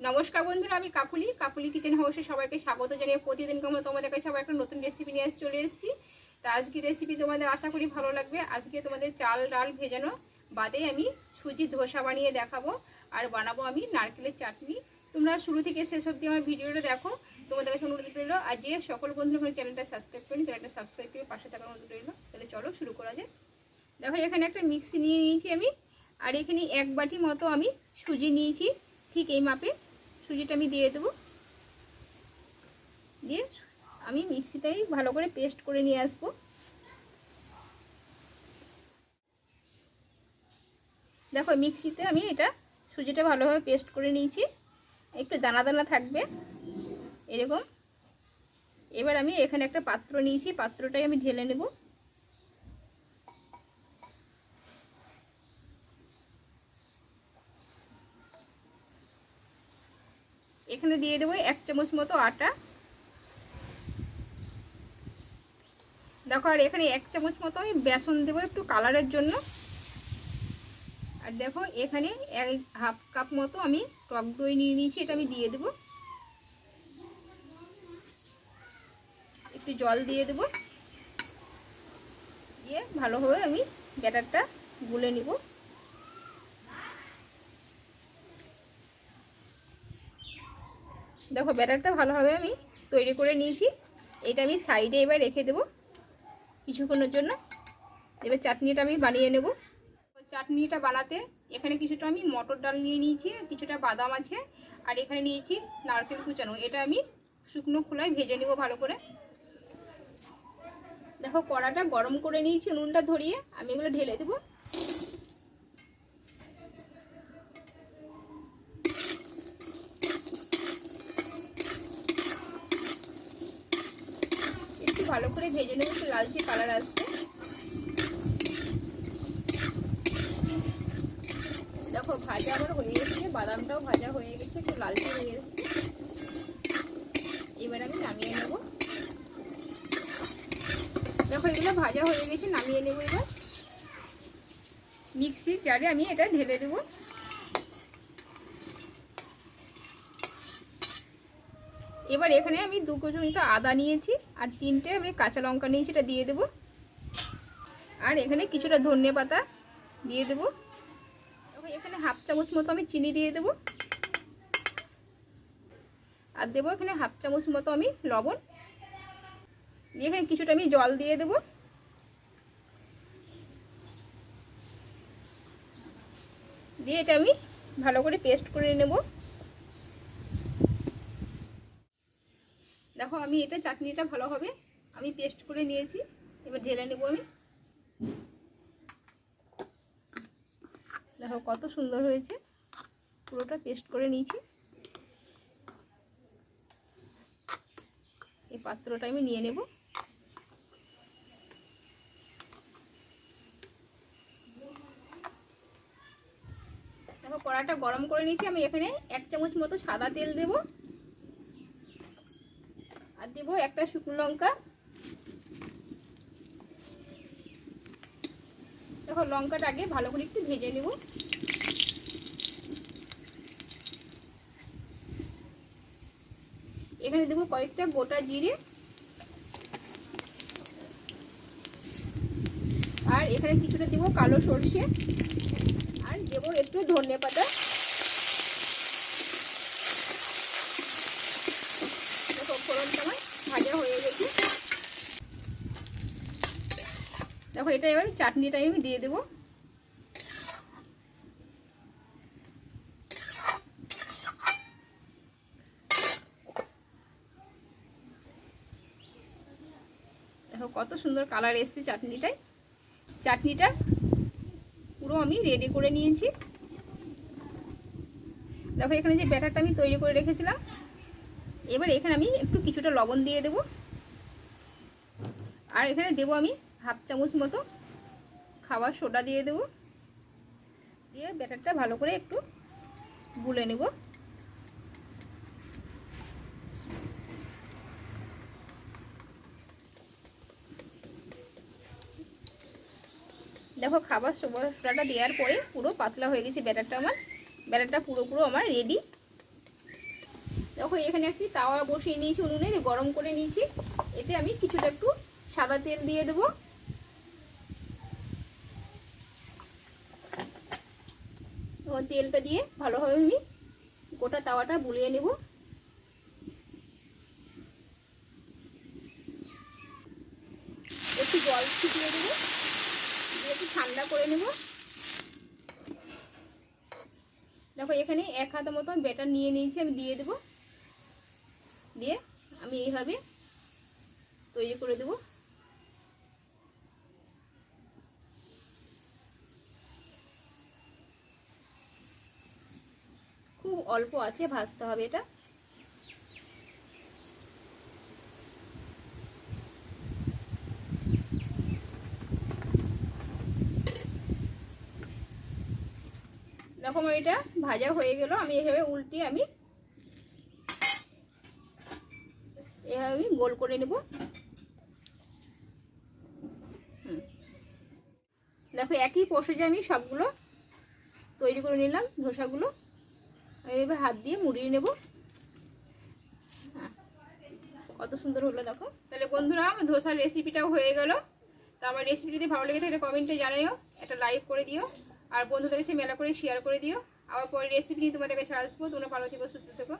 নমস্কার বন্ধুরা, আমি কাকুলি। কাকুলি কিচেন হাউসে সবাইকে স্বাগত জানিয়ে প্রতিদিন আমরা তোমাদের কাছে আবার একটা নতুন রেসিপি নিয়ে চলে এসেছি। তা আজকে রেসিপি তোমাদের আশা করি ভালো লাগবে। আজকে তোমাদের চাল, ডাল ভেজানো। বাদে আমি সুজি ধোসা বানিয়ে দেখাবো। আর বানাবো আমি নারকেলের চাটনি। তোমরা শুরু থেকে শেষ অবধি আমার ভিডিওটা দেখো। তোমাদের কাছে অনুরোধ রইল, আর যে সকল বন্ধু আমার চ্যানেলটা সাবস্ক্রাইব করি চ্যানেলটা সাবস্ক্রাইব করে পাশে থাকার অনুরোধ রইল। তাহলে চলো শুরু করা যায় দেখো, এখানে একটা মিক্সি নিয়ে নিয়েছি আমি। আর এখানে এক বাটি মতো আমি সুজি নিয়েছি, ঠিক এই মাপে। সুজিটা আমি দিয়ে দেবো। দিয়ে আমি মিক্সিটাই ভালো করে পেস্ট করে নিয়ে আসব। দেখো, মিক্সিতে আমি এটা সুজিটা ভালোভাবে পেস্ট করে নিয়েছি। একটু দানা দানা থাকবে এরকম। এবার আমি এখানে একটা পাত্র নিয়েছি, পাত্রটাই আমি ঢেলে নেব। এখানে দিয়ে দেবো এক চামচ মতো আটা। দেখো, আর এখানে এক চামচ মতো আমি বেসন দেবো একটু কালারের জন্য। আর দেখো, এখানে এক হাফ কাপ মতো আমি টক দই নিয়ে নিয়েছি, এটা আমি দিয়ে দেবো। একটু জল দিয়ে দেবো। দিয়ে ভালোভাবে আমি ব্যাটারটা গুলে নিব। দেখো, ব্যাটারটা ভালোভাবে আমি তৈরি করে নিয়েছি। এটা আমি সাইডে এবার রেখে দেবো কিছুক্ষণের জন্য। এবার চাটনিটা আমি বানিয়ে নেব। চাটনিটা বানাতে এখানে কিছুটা আমি মটর ডাল নিয়ে নিয়েছি, কিছুটা বাদাম আছে, আর এখানে নিয়েছি নারকেল কুচানো। এটা আমি শুকনো খোলায় ভেজে নেব ভালো করে। দেখো, কড়াটা গরম করে নিয়েছি, নুনটা ধরিয়ে আমি এগুলো ঢেলে দেবো একটু ভালো করে ভেজে নেব, একটু লালচে কালার আসবে। দেখো, ভাজা আমার হয়ে গেছে, বাদামটাও ভাজা হয়ে গেছে, একটু লালচে হয়ে গেছে। এবার আমি নামিয়ে নেব। দেখো, এগুলো ভাজা হয়ে গেছে, নামিয়ে নেব এবার। মিক্সির জারে আমি এটা ঢেলে দেবো। এবার এখানে আমি দু কুচো মতো আদা নিয়েছি আর তিনটে আমি কাঁচা লঙ্কা নিয়েছি, এটা দিয়ে দেবো। আর এখানে কিছুটা ধনে পাতা দিয়ে দেবো। এখানে হাফ চামচ মতো আমি চিনি দিয়ে দেবো। আর দেবো এখানে হাফ চামচ মতো আমি লবণ। দিয়ে এখানে কিছুটা আমি জল দিয়ে দেবো। দিয়ে এটা আমি ভালো করে পেস্ট করে নেব। দেখো, আমি এটা চাটনিটা ভালো হবে আমি পেস্ট করে নিয়েছি। এবার ঢেলে নেব আমি। দেখো, কত সুন্দর হয়েছে। পুরোটা পেস্ট করে নিয়েছি। এই পাত্রটা আমি নিয়ে নেব। দেখো, কড়াটা গরম করে নিয়েছি। আমি এখানে এক চামচ মতো সাদা তেল দেব। আর দেব একটা শুকনো লঙ্কা। দেখো, লঙ্কাটা আগে ভালো করে একটু ভেজে নেব। এখানে দেবো কয়েকটা গোটা জিরে। আর এখানে কিছুটা দেবো কালো সর্ষে। আর দেবো একটু ধনে পাতা দেখো ফোড়নটা আমার ভাজা হয়ে গেছে দেখো, এটা এবার চাটনিটা আমি দিয়ে দেবো। দেখো, কত সুন্দর কালার এসছে চাটনিটায়। চাটনিটা পুরো আমি রেডি করে নিয়েছি। দেখো, এখানে যে ব্যাটারটা আমি তৈরি করে রেখেছিলাম, এবার এখানে আমি একটু কিছুটা লবণ দিয়ে দেব। আর এখানে দেবো আমি হাফ চামচ মতো খাবার সোডা দিয়ে দেব। দিয়ে ব্যাটারটা ভালো করে একটু গুলে নেব। দেখো খাবার সোডাটা দেওয়ার পরে পুরো পাতলা হয়ে গেছে ব্যাটারটা আমার। ব্যাটারটা পুরো পুরো আমার রেডি দেখো এখানে একটি তাওয়া বসিয়ে নিয়েছি উনুনে, গরম করে নিয়েছি। এতে আমি কিছুটা একটু সাদা তেল দিয়ে দেবো। তেলটা দিয়ে ভালোভাবে আমি গোটা তাওয়াটা বুলিয়ে নেব। একটু জল ছিটিয়ে দেবো, দিয়ে একটু ঠান্ডা করে নেব। দেখো, এখানে এক হাতের মতো বেটার নিয়ে নিয়েছি, আমি দিয়ে দেবো। দিয়ে আমি এইভাবে তৈরি করে দেবো। অল্প আছে, ভাজতে হবে এটা। দেখো এটা ভাজা হয়ে গেল, আমি এভাবে উল্টিয়ে আমি এভাবে আমি গোল করে নেব। দেখো একই প্রসেসে আমি সবগুলো তৈরি করে নিলাম, ধোসাগুলো। এইভাবে হাত দিয়ে মুড়িয়ে নেব। কত সুন্দর হলো দেখো। তাহলে বন্ধুরা আমার ধোসার রেসিপিটাও হয়ে গেল। তো আমার রেসিপি যদি ভালো লেগে থাকে কমেন্টে জানাইও, একটা লাইক করে দিও। আর বন্ধুদের কাছে মেলা করে শেয়ার করে দিও। আবার পরে রেসিপি নিয়ে তোমাদের কাছে আসব। তোমরা ভালো থেকো, সুস্থ থেকো।